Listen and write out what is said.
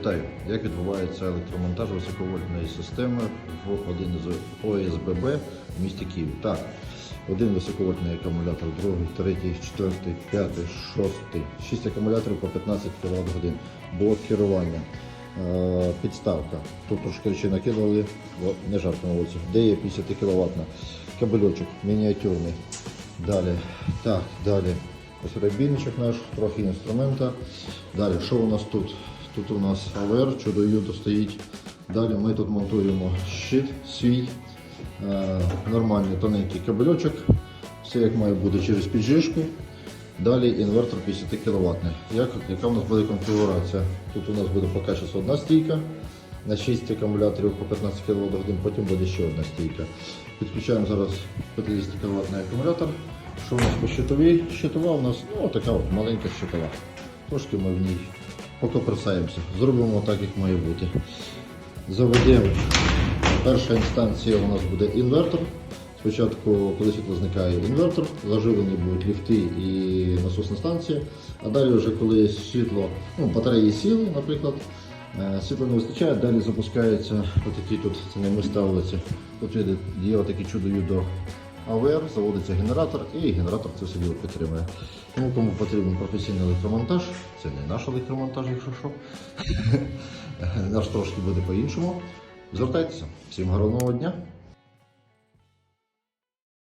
Вітаю, як відбувається електромонтаж високовольтної системи в один з ОСББ в місті Київ. Так, один високовольтний акумулятор, другий, третій, четвертий, п'ятий, шостий, шість акумуляторів по 15 кВт годин. Блок керування, е, підставка. Тут трошки ще накидали, не жарко на вулиці. Де є 50 кВт. Кабельочок мініатюрний. Далі, так, далі. Ось ребінчик наш, трохи інструмента. Далі, що у нас тут? Тут у нас АВР, чудо-юдо стоїть. Далі ми тут монтуємо щит свій, е, нормальний тоненький кабельочок. Все як має бути через піджишку. Далі інвертор 50 кВт. Як, яка у нас буде конфігурація? Тут у нас буде поки що одна стійка на 6 акумуляторів по 15 кВт годин, потім буде ще одна стійка. Підключаємо зараз 50 кВт акумулятор. Що у нас по щитовій? Щитова у нас ну, така от маленька щитова. Трошки ми в ній покопресаємося. Зробимо так, як має бути. Заведемо. Перша інстанція у нас буде інвертор. Спочатку, коли світло зникає інвертор, заживлені будуть ліфти і насосна станція. А далі, вже коли світло, ну, батареї сіли, наприклад, е, світла не вистачає, далі запускається отакі тут, це не ми ставили це. Тут є, є отакі чудові до АВР, заводиться генератор і генератор це все підтримує. Тому кому потрібен професійний електромонтаж, це не наш електромонтаж, якщо що. Наш трошки буде по-іншому. Звертайтеся. Всім гарного дня!